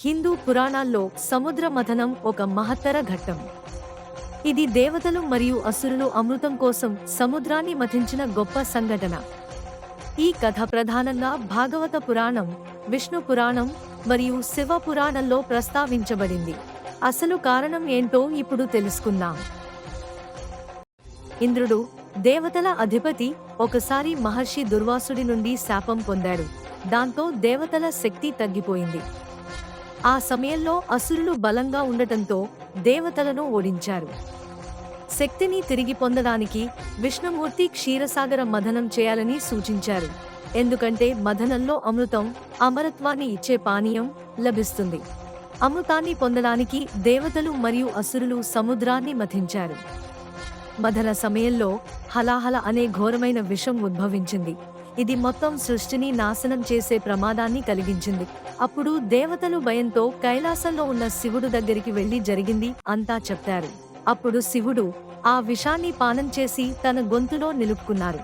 హిందూ పురాణాల్లో సముద్ర మథనం ఒక మహత్తర ఘట్టం. ఇది దేవతలు మరియు అసురులు అమృతం కోసం సముద్రాన్ని మథించిన గొప్ప సంఘటన. ఈ కథ ప్రధానంగా భాగవత పురాణం విష్ణు పురాణం మరియు శివ పురాణంలో ప్రస్తావించబడింది. అసలు కారణం ఏంటో ఇప్పుడు తెలుసుకుందాం. ఇంద్రుడు దేవతల అధిపతి ఒకసారి మహర్షి దుర్వాసుడి నుండి శాపం పొందాడు. దాంతో దేవతల శక్తి తగ్గిపోయింది. ఆ సమయంలో అసురులు బలంగా ఉండటంతో దేవతలను ఓడించారు. శక్తిని తిరిగి పొందడానికి విష్ణుమూర్తి క్షీరసాగర మథనం చేయాలని సూచించారు. ఎందుకంటే మథనంలో అమృతం అమరత్వాన్ని ఇచ్చే పానీయం లభిస్తుంది. అమృతాన్ని పొందడానికి దేవతలు మరియు అసురులు సముద్రాన్ని మథించారు. మథన సమయంలో హలాహల అనే ఘోరమైన విషం ఉద్భవించింది. ఇది మొత్తం సృష్టిని నాశనం చేసే ప్రమాదాన్ని కలిగించింది. అప్పుడు దేవతలు భయంతో కైలాసంలో ఉన్న శివుడు దగ్గరికి వెళ్ళి జరిగింది అంతా చెప్పారు. అప్పుడు శివుడు ఆ విషాన్ని పానం చేసి తన గొంతులో నిలుపుకున్నారు.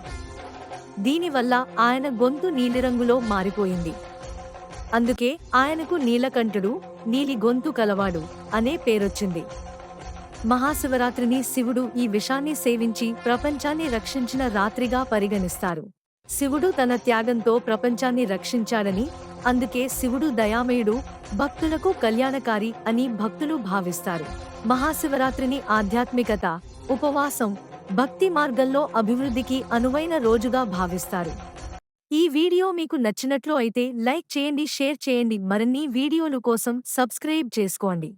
దీనివల్ల ఆయన గొంతు నీలిరంగులో మారిపోయింది. అందుకే ఆయనకు నీలకంఠుడు నీలి గొంతు కలవాడు అనే పేరొచ్చింది. మహాశివరాత్రిని శివుడు ఈ విషాన్ని సేవించి ప్రపంచాన్ని రక్షించిన రాత్రిగా పరిగణిస్తారు. శివుడు తన త్యాగంతో ప్రపంచాన్ని రక్షించాడని అందుకే శివుడు దయామయుడు భక్తులకు కళ్యాణకారి అని భక్తులు భావిస్తారు. మహాశివరాత్రిని ఆధ్యాత్మికత ఉపవాసం భక్తి మార్గంలో అభివృద్ధికి అనువైన రోజుగా భావిస్తారు. ఈ వీడియో మీకు నచ్చినట్లు అయితే లైక్ చేయండి షేర్ చేయండి. మరిన్ని వీడియోలు కోసం సబ్స్క్రైబ్ చేసుకోండి.